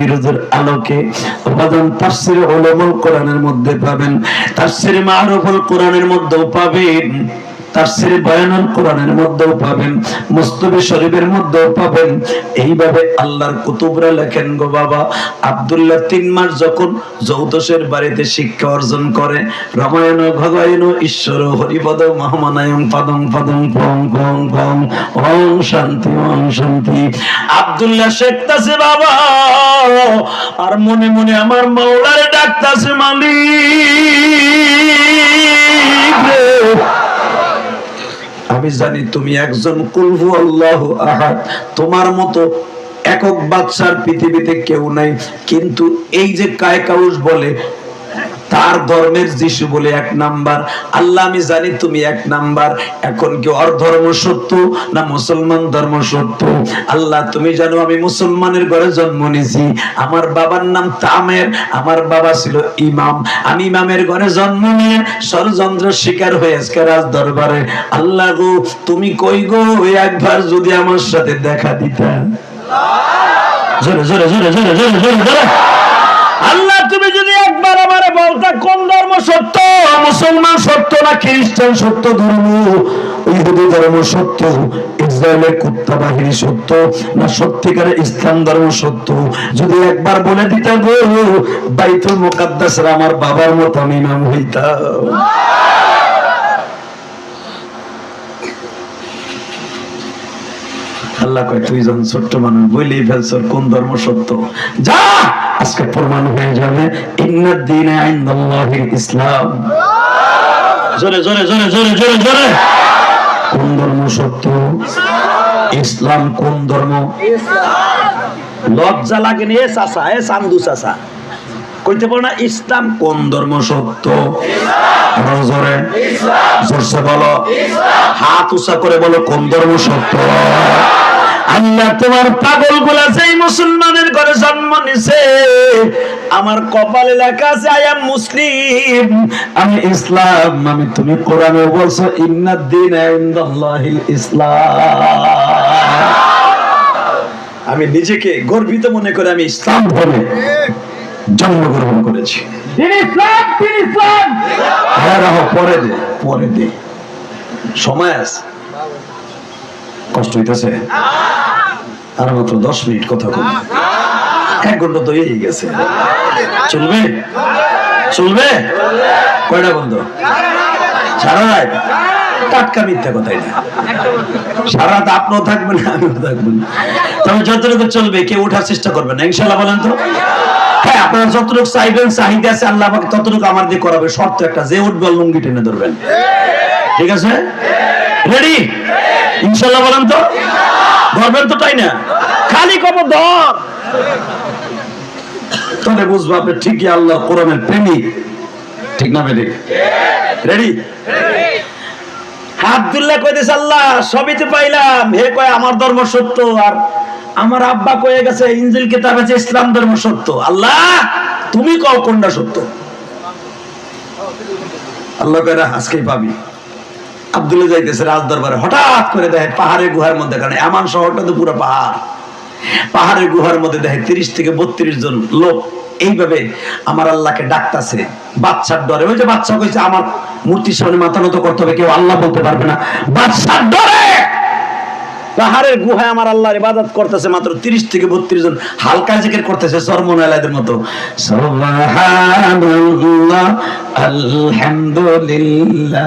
বিরোধের আলোকে উপাদান তাফসির উলামাল কোরআনের মধ্যে পাবেন। তাফসির মারুফুল কোরআনের মধ্যেও পাবেন। তাফসির বয়ানুল কোরআনের মধ্যেও পাবেন, মুস্তাফি শরীফের মধ্যেও পাবেন। এইভাবে আল্লাহর কুতুবরা লেখেন গো বাবা, আব্দুল্লাহ তিন মাস যখন যৌতসের বাড়িতে শিক্ষা অর্জন করে, রামায়ণ ভগায়ন ঈশ্বর, হরিপদ মহামানায়ং পদং পদং পং পং পং ওং শান্তি ওং শান্তি। আব্দুল্লাহ শেখতাছে বাবা, আর মনে মনে আমার মাওলারে ডাকতাছে মালিক। জানি তুমি একজন কুলহু আল্লাহ আহাদ। তোমার মতো একক বাচ্চার পৃথিবীতে কেউ নাই। কিন্তু এই যে কায় কায়কাউস বলে তার ধর্মের যিশু বলে এক নাম্বার। আল্লাহ, আমি জানি তুমি এক নাম্বার। এখন কি ওর ধর্ম সত্য না মুসলমান ধর্ম সত্য? আল্লাহ, তুমি জানো আমি মুসলমানের ঘরে জন্ম নিয়েছি। আমার বাবার নাম তামের, আমার বাবা ছিল ইমাম। আমি ইমামের ঘরে জন্ম নিয়ে ষড়যন্ত্র শিকার হয়ে আজকে রাজ দরবারে আল্লাহ গো, তুমি কই গো? ওই একবার যদি আমার সাথে দেখা জোরে জোরে জোরে জোরে জোরে জোরে জোরে। আল্লাহ তুমি যদি একবার আমার কোন ধর্ম সত্য? মুসলমান সত্য না খ্রিস্টান সত্য ধর্ম? ইহুদি ধর্ম সত্য? ইসরায়েলের কুত্তা বাহিনী সত্য? না সত্যিকারের ইসলাম ধর্ম সত্য? যদি একবার বলে দিতে গো বাইতুল মুকাদ্দাসের আমার বাবার মতো আমি নাম হইতাম। আল্লাহ কয়, তুই যখন ছোট্ট মানুষ বইলেই ফেলছ কোন ধর্ম সত্য? যা, আজকে প্রমাণ হয়ে যাবে ইসলাম। জোরে জোরে জোরে জোরে জোরে জোরে। কোন ধর্ম সত্য? ইসলাম কোন ধর্ম? লজ্জা লাগে নি, এ চাচা, এ চান্দু চাচা। কইতে পারো না, ইসলাম কোন ধর্ম সত্য? জোরে, জোরসে বলো। হাত উঁচা করে বলো, কোন ধর্ম সত্য? আল্লাহ তোমার পাগলগুলা যেই মুসলমানের ঘরে জন্ম নিছে আমার কপালে লেখা আছে আই এম মুসলিম আমি ইসলাম আমি তুমি কোরআনে বলছো ইন্নাদ দিন ইনদাল্লাহিল ইসলাম. আমি নিজেকে গর্বিত মনে করে আমি ইসলাম ধর্মে জন্মগ্রহণ করেছি। হ্যাঁ পরে দে পরে দে। সময় আছে। কষ্ট হইতেছে। আর মাত্র দশ মিনিট কথা কম এক ঘণ্টা তো এই গেছে। চলবে? চলবে? কয়টা বন্ধ? সারা টাটকা মিথ্যা কথাই না। সারা রাত আপনিও থাকবেন, আমিও থাকবেন তবে যতটুকু চলবে, কেউ ওঠার চেষ্টা করবেন না। ইনশাল্লাহ বলেন তো। হ্যাঁ আপনারা যতটুকু চাইবেন, চাহিদা আছে, আল্লাহ ততটুকু আমার দিয়ে করাবে। শর্ত একটা, যে উঠবে, লুঙ্গি টেনে ধরবেন। ঠিক আছে? রেডি ইনশাল্লাহ বলেন তো? ধরবেন তো তাই না? খালি কব ধর। তাহলে বুঝব আপনি ঠিকই আল্লাহ কোরআনের প্রেমিক। ঠিক না বেদিক রেডি আব্দুল্লাহ আল্লাহ, সবই তো পাইলাম। হে কয়, আমার ধর্ম সত্য। আর আমার আব্বা কয়ে গেছে, ইনজিল কিতাব আছে, ইসলাম ধর্ম সত্য। আল্লাহ, তুমি কও কোনটা সত্য? আল্লাহ কয় আজকেই পাবি। আব্দুল্লাহ যাইতেছে রাজ দরবারে। হঠাৎ করে দেখে পাহাড়ের গুহার মধ্যে, কারণ এমন শহরটা তো পুরো পাহাড়। পাহাড়ের গুহার মধ্যে দেখে তিরিশ থেকে বত্রিশ জন লোক এইভাবে আমার আল্লাহকে ডাকতাছে। বাচ্চার ডরে। ওই যে বাচ্চা কইছে, আমার মূর্তির সামনে মাথা নত করতে হবে, কেউ আল্লাহ বলতে পারবে না। বাচ্চার ডরে! পাহাড়ের গুহায় আমার আল্লাহর ইবাদত করতেছে মাত্র 30 থেকে 32 জন। হালকা জিকির করতেছে সরমনালাদের মতো। আলহামদুলিল্লাহ।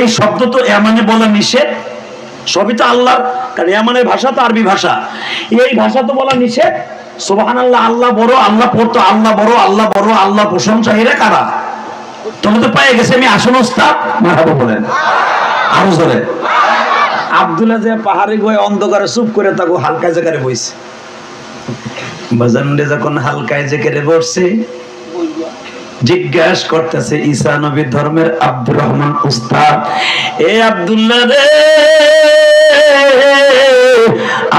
এই শব্দ তো এমানে বলা নিষেধ। সবই তো আল্লাহ কারণ এমানের ভাষা তো আরবি ভাষা। এই ভাষা তো বলা নিষেধ। সোবাহান আল্লাহ আল্লাহ বড়, আল্লাহ পড়তো, আল্লাহ বড় আল্লাহ বড়, আল্লাহ প্রশংসা, এরা কারা? তুমি তো পেয়ে গেছে, আমি আসন মারাবো বলেন। আরও জোরে। আব্দুল্লাহ যে পাহাড়ে গিয়ে অন্ধকারে চুপ করে তাকে হালকা জায়গায় বইছে। বাজানরে যখন হালকায় জেকেরে বসছে জিজ্ঞাস করতেছে, ঈসা নবী ধর্মের আব্দুর রহমান উস্তাদ। এ আব্দুল্লাহ রে,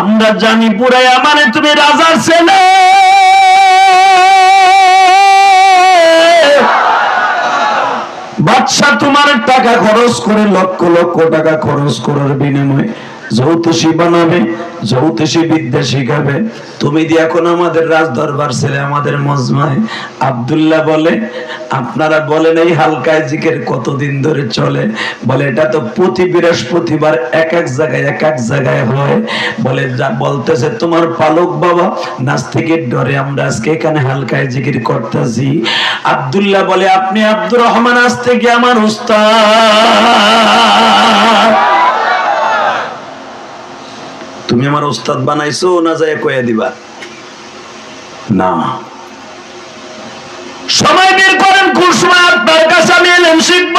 আমরা জানি পুরাই আমারে তুমি রাজার ছেলে। বাদশা তোমার টাকা খরচ করে, লক্ষ লক্ষ টাকা খরচ করার বিনিময়ে যৌতষী বানাবে যৌতষী বিদ্যা শিখাবে। তুমি দিয়ে এখন আমাদের রাজ দরবার ছেলে, আমাদের মজমায়, আব্দুল্লাহ বলে, আপনারা বলেন এই হালকায় জিকের কতদিন ধরে চলে? বলে, এটা তো প্রতি বৃহস্পতিবার এক এক জায়গায়, এক এক জায়গায় হয়। বলে, যা বলতেছে তোমার পালক বাবা, নাস্তিকের ডরে আমরা আজকে এখানে হালকায় জিকির করতেছি। আব্দুল্লাহ বলে, আপনি আব্দুর রহমান, আজ থেকে আমার উস্তাদ। তুমি আমার ওস্তাদ বানাইছো, না যায় কয়ে দিবা? না। সময় বের করেন কোন কাছে আমি এলেন শিখব।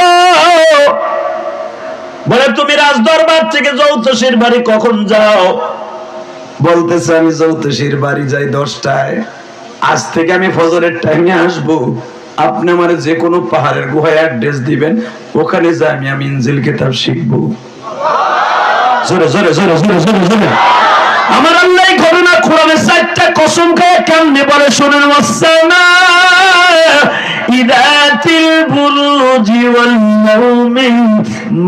বলে, তুমি রাজ দরবার থেকে যৌতসীর বাড়ি কখন যাও? বলতেছে, আমি যৌতসীর বাড়ি যাই দশটায়। আজ থেকে আমি ফজরের টাইমে আসব। আপনি আমার যে কোনো পাহাড়ের গুহায় অ্যাড্রেস দিবেন, ওখানে যাই আমি আমি ইনজিল কিতাব শিখব। জোরে জোরে জোরে জোরে আমার আল্লাহ ঘটনা কোরআনে চারটা কসম খায় কেমনে বলে, শোনেন ওয়াসানা ইদাতিল বুরুজি ওয়াল নাউমিন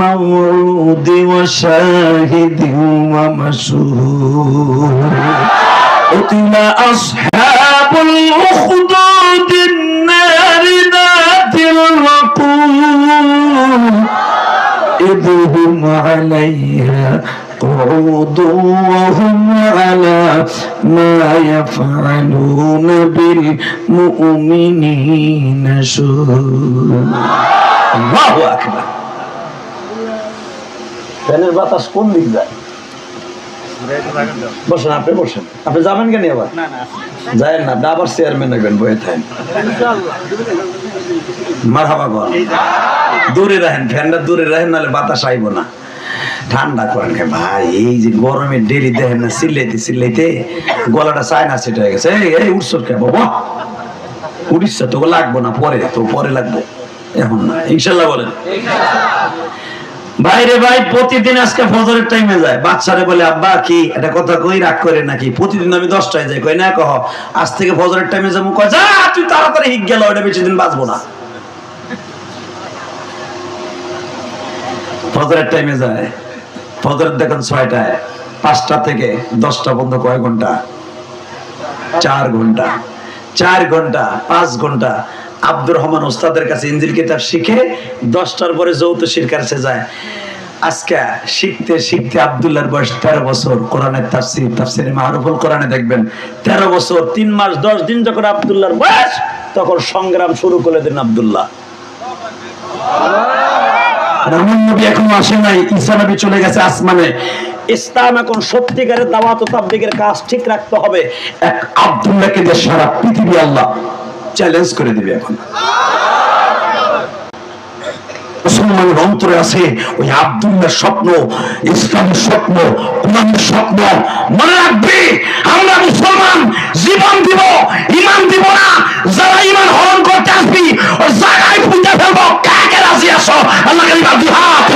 মাউদি ওয়া শাহিদি ওয়া মাশহুর। উতিলা আসহাবুল উখদুদিন নারি দাতিল ওয়াকুর إذ هم عليها قعود وهم على ما يفعلون بالمؤمنين شهود الله أكبر ফ্যানের বাতাস কোন দিক যায় বসেন আপনি বসেন আপনি যাবেন কেন আবার যায় না আপনি আবার চেয়ারম্যান হবেন বয়ে থাকেন মার হাবা কর দূরে রাখেন ফ্যানটা দূরে রাখেন, নাহলে বাতাস আইব না। ঠান্ডা করেন ভাই, এই যে গরমে ডেলি দেখেন না সিল্লাইতে সিল্লাইতে গলাটা চায়না সেট হয়ে গেছে। এই উঠছ কে বাবা? উড়িস তোকে লাগবো না, পরে, তো পরে লাগবে। এখন না, ইনশাল্লাহ বলেন। ভাইরে ভাই, প্রতিদিন আজকে ফজরের টাইমে যায়। বাচ্চারে বলে, আব্বা, কি এটা কথা কই, রাগ করে নাকি? প্রতিদিন আমি দশটায় যাই, কই, না, কহ, আজ থেকে ফজরের টাইমে যাব। কয়, যা, তুই তাড়াতাড়ি হিক গেল এটা বেশি দিন বাঁচবো না। ফজরের টাইমে যায়। ফজরের দেখেন ছয়টায়, পাঁচটা থেকে দশটা পর্যন্ত কয় ঘণ্টা? চার ঘণ্টা। চার ঘণ্টা, পাঁচ ঘণ্টা। আব্দুর রহমান ওস্তাদের কাছে ইঞ্জিল কিতাব শিখে দশটার পরে যৌথ কাছে যায়। আজকে শিখতে শিখতে আব্দুল্লাহর বয়স তেরো বছর। কোরআনের তাফসির, তাফসিরে মাহরুফুল কোরআনে দেখবেন। তেরো বছর, তিন মাস, দশ দিন যখন আব্দুল্লাহর বয়স, তখন সংগ্রাম শুরু করে দেন আব্দুল্লাহ। রামন নবী এখনও আসে নাই, ঈসা নবী চলে গেছে আসমানে। ইসলাম এখন সত্যিকারের দাওয়াত ও তাবলীগের কাজ ঠিক রাখতে হবে। এক আব্দুল্লাহকে যে সারা পৃথিবী আল্লাহ চ্যালেঞ্জ করে দিবে এখন। মুসলমানের অন্তরে আছে ওই আব্দুল্লার স্বপ্ন, ইসলামের স্বপ্ন, কোরআনের স্বপ্ন। মনে রাখবে, আমরা মুসলমান, জীবন দিব ইমান দিব না। যারা ইমান হরণ করতে আসবি, ওই জায়গায় পুঁতে ফেলব। কাকে রাজি আসো আল্লাহ কালিমা দুহাত